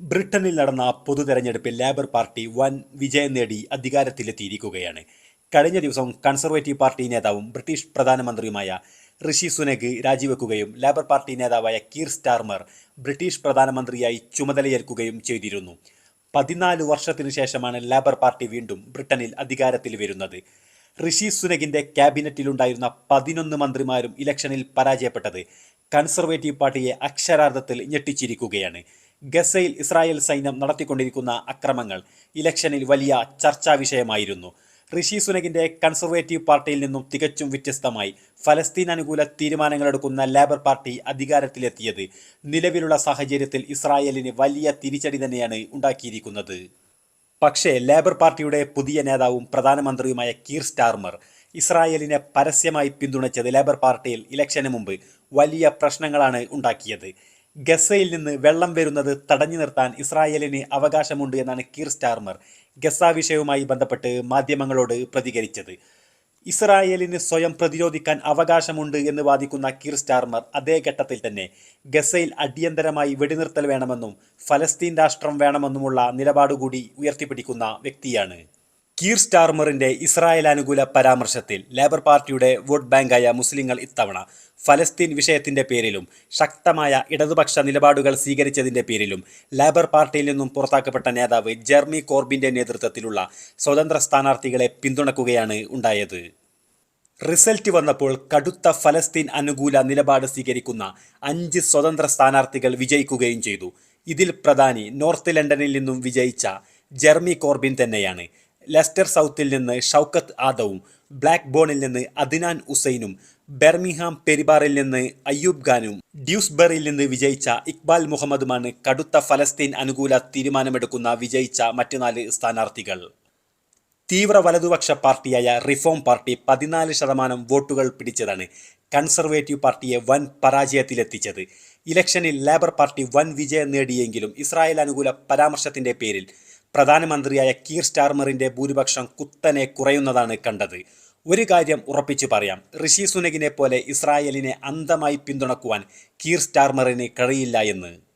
ബ്രിട്ടനിൽ നടന്ന പൊതു തെരഞ്ഞെടുപ്പിൽ ലേബർ പാർട്ടി വൻ വിജയം നേടി അധികാരത്തിലെത്തിയിരിക്കുകയാണ്. കഴിഞ്ഞ ദിവസം കൺസർവേറ്റീവ് പാർട്ടി നേതാവും ബ്രിട്ടീഷ് പ്രധാനമന്ത്രിയുമായ ഋഷി സുനഗ് രാജിവെക്കുകയും ലേബർ പാർട്ടി നേതാവായ കീർ സ്റ്റാർമർ ബ്രിട്ടീഷ് പ്രധാനമന്ത്രിയായി ചുമതലയേൽക്കുകയും ചെയ്തിരുന്നു. പതിനാല് വർഷത്തിനു ശേഷമാണ് ലേബർ പാർട്ടി വീണ്ടും ബ്രിട്ടനിൽ അധികാരത്തിൽ വരുന്നത്. ഋഷി സുനകിന്റെ ക്യാബിനറ്റിലുണ്ടായിരുന്ന പതിനൊന്ന് മന്ത്രിമാരും ഇലക്ഷനിൽ പരാജയപ്പെട്ടത് കൺസർവേറ്റീവ് പാർട്ടിയെ അക്ഷരാർത്ഥത്തിൽ ഞെട്ടിച്ചിരിക്കുകയാണ്. ഗസയിൽ ഇസ്രായേൽ സൈന്യം നടത്തിക്കൊണ്ടിരിക്കുന്ന അക്രമങ്ങൾ ഇലക്ഷനിൽ വലിയ ചർച്ചാ വിഷയമായിരുന്നു. ഋഷി സുനകിന്റെ കൺസർവേറ്റീവ് പാർട്ടിയിൽ നിന്നും തികച്ചും വ്യത്യസ്തമായി ഫലസ്തീൻ അനുകൂല തീരുമാനങ്ങളെടുക്കുന്ന ലേബർ പാർട്ടി അധികാരത്തിലെത്തിയത്. നിലവിലുള്ള സാഹചര്യത്തിൽ ഇസ്രായേലിന് വലിയ തിരിച്ചടി തന്നെയാണ് ഉണ്ടാക്കിയിരിക്കുന്നത്. പക്ഷേ ലേബർ പാർട്ടിയുടെ പുതിയ നേതാവും പ്രധാനമന്ത്രിയുമായ കീർ സ്റ്റാർമർ ഇസ്രായേലിനെ പരസ്യമായി പിന്തുണച്ചത് ലേബർ പാർട്ടിയിൽ ഇലക്ഷന് മുമ്പ് വലിയ പ്രശ്നങ്ങളാണ് ഉണ്ടാക്കിയത്. ഗസയിൽ നിന്ന് വെള്ളം വരുന്നത് തടഞ്ഞു നിർത്താൻ ഇസ്രായേലിന് അവകാശമുണ്ട് എന്നാണ് കീർ സ്റ്റാർമർ. ഗസ വിഷയവുമായി ബന്ധപ്പെട്ട് മാധ്യമങ്ങളോട് പ്രതികരിച്ചത്. ഇസ്രായേലിന് സ്വയം പ്രതിരോധിക്കാൻ അവകാശമുണ്ട് എന്ന് വാദിക്കുന്ന കീർ സ്റ്റാർമർ അതേ ഘട്ടത്തിൽ തന്നെ ഗസയിൽ അടിയന്തരമായി വെടിനിർത്തൽ വേണമെന്നും ഫലസ്തീൻ രാഷ്ട്രം വേണമെന്നുമുള്ള നിലപാടുകൂടി ഉയർത്തിപ്പിടിക്കുന്ന വ്യക്തിയാണ്. കീർ സ്റ്റാർമറിന്റെ ഇസ്രായേൽ അനുകൂല പരാമർശത്തിൽ ലേബർ പാർട്ടിയുടെ വോട്ട് ബാങ്കായ മുസ്ലിങ്ങൾ ഇത്തവണ ഫലസ്തീൻ വിഷയത്തിന്റെ പേരിലും ശക്തമായ ഇടതുപക്ഷ നിലപാടുകൾ സ്വീകരിച്ചതിന്റെ പേരിലും ലേബർ പാർട്ടിയിൽ നിന്നും പുറത്താക്കപ്പെട്ട നേതാവ് ജെർമി കോർബിന്റെ നേതൃത്വത്തിലുള്ള സ്വതന്ത്ര സ്ഥാനാർത്ഥികളെ പിന്തുണക്കുകയാണ് ഉണ്ടായത്. റിസൾട്ട് വന്നപ്പോൾ കടുത്ത ഫലസ്തീൻ അനുകൂല നിലപാട് സ്വീകരിക്കുന്ന അഞ്ച് സ്വതന്ത്ര സ്ഥാനാർത്ഥികൾ വിജയിക്കുകയും ചെയ്തു. ഇതിൽ പ്രധാനി നോർത്ത് ലണ്ടനിൽ നിന്നും വിജയിച്ച ജെർമി കോർബിൻ തന്നെയാണ്. ലെസ്റ്റർ സൗത്തിൽ നിന്ന് ഷൗക്കത്ത് ആദവും ബ്ലാക്ക് ബോണിൽ നിന്ന് അദിനാൻ ഉസൈനും ബെർമിഹാം പെരിബാറിൽ നിന്ന് അയ്യൂബ് ഖാനും ഡ്യൂസ്ബറിയിൽ നിന്ന് വിജയിച്ച ഇക്ബാൽ മുഹമ്മദുമാണ് കടുത്ത ഫലസ്തീൻ അനുകൂല തീരുമാനമെടുക്കുന്ന വിജയിച്ച മറ്റു നാല് സ്ഥാനാർത്ഥികൾ. തീവ്ര വലതുപക്ഷ പാർട്ടിയായ റിഫോം പാർട്ടി പതിനാല് ശതമാനം വോട്ടുകൾ പിടിച്ചതാണ് കൺസർവേറ്റീവ് പാർട്ടിയെ വൻ പരാജയത്തിലെത്തിച്ചത്. ഇലക്ഷനിൽ ലേബർ പാർട്ടി വൻ വിജയം നേടിയെങ്കിലും ഇസ്രായേൽ അനുകൂല പരാമർശത്തിന്റെ പേരിൽ പ്രധാനമന്ത്രിയായ കീർ സ്റ്റാർമറിന്റെ ഭൂരിപക്ഷം കുത്തനെ കുറയുന്നതാണ് കണ്ടത്. ഒരു കാര്യം ഉറപ്പിച്ചു പറയാം. ഋഷി സുനകിനെ പോലെ ഇസ്രായേലിനെ അന്ധമായി പിന്തുണക്കുവാൻ കീർ സ്റ്റാർമറിന് കഴിയില്ല എന്ന്.